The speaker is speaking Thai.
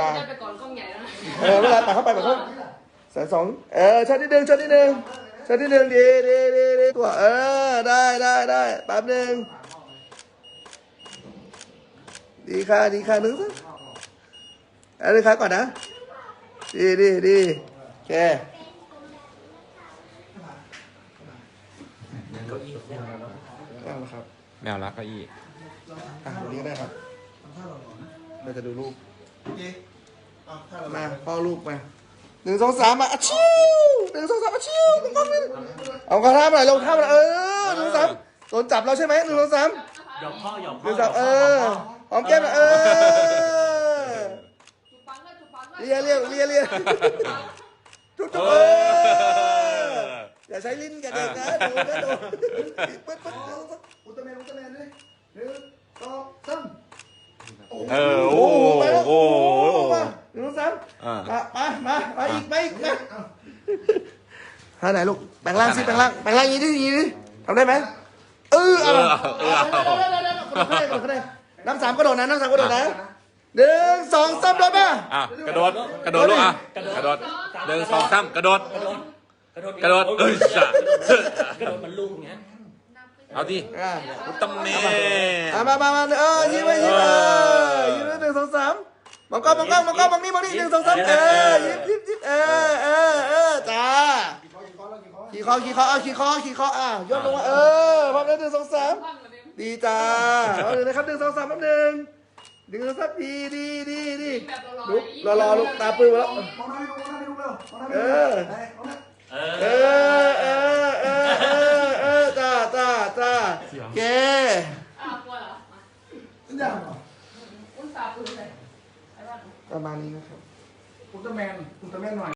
บายไปก่อนกล้องใหญ่แล้วนะเออเวลาตัดเข้าไปแบบเขาแสนสองเออช็อตที่หนึ่งช็อตที่หนึ่งช็อตที่หนึ่งดีดีดีดีตัวเออได้ได้ได้แป๊บหนึ่งดีค่ะดีค่ะหนึ่งสักเอาเลยครับก่อนนะ ดีดีดีโอเคเก้าอี้แน่นอนแล้วเอาละครับแมวรักเก้าอี้อะวันนี้ก็ได้ครับเราจะดูรูป มาพ่อรูปมาหนึ่งสองสามมาอะชิวหนึ่งสองสามอะชิวมึงก้มเลยเอากระทำหน่อยลงท่าหน่อยเออหนึ่งสองสามโดนจับเราใช่ไหมหนึ่งสองสามหยอกพ่อหยอกหพ่อนึ่งสองเออหอมแก้มหน่อยเออจุกปังเลยจุกปังเลยเลียเลียเลียเลียจุ๊บจุ๊บเอออย่าใช้ลิ้นกับเด็กนะดูนะดูปึ๊ดปึ๊ดอุลตร้าแมนอุลตร้าแมนด้วยหนึ่งสองสามเออโอ้โห ไปแล้ว โอ้โห มาหนึ่งส องสามอ่า มามามามาอีกมาอีกมาท่าไหนลูกแบ่งร่างสิแบ่งร่างแบ่งร่างอย่างนี้ดิอย่างนี้ดิทำได้ไหมเออเอาเออเออกระโดดได้น้ำสามกระโดดนะน้ำสามกระโดดนะหนึ่งสองสามโดดมาอะกระโดดกระโดดลูกอะกระโดดหนึ่งสองสามกระโดด กระโดดกระโดดกระโดดเอ้ยจ้ะ กระโดดมันลุงเงี้ยเอาดิอะอุตำเน่ อะมามามาเออยิ้มไปยิ้มเออ มมองกล้องมองกล้องมองกล้องมองนี่มองนี่หนึ่งสองสามเออยิ้มยิ้มยิ้มเออเออเออจ้าขี่คอขี่คอเอาขี่คอขี่คออะยกลงมาเออพร้อมแล้วหนึ่งสองสามปังเลยดิดีจ้าเอาเลยนะครับหนึ่งสองสามแป๊บหนึ่งหนึ่งสองสามดีดีดีดีแบบรอลุกรอรอลุกตาปื้มมาแล้วมองหน้าไม่ดูมองหน้าไม่ดูเร็วมองหน้าไม่เอดูอเอเอออเออเออเออจ้าจ้าจ้าโอเคอ้าวกลัวเหรอมาสัญญาณเหรออุ้นตาปืนเลยไอ้บ้าน ประมาณนี้นะครับ อุลตร้าแมน อุลตร้าแมนหน่อย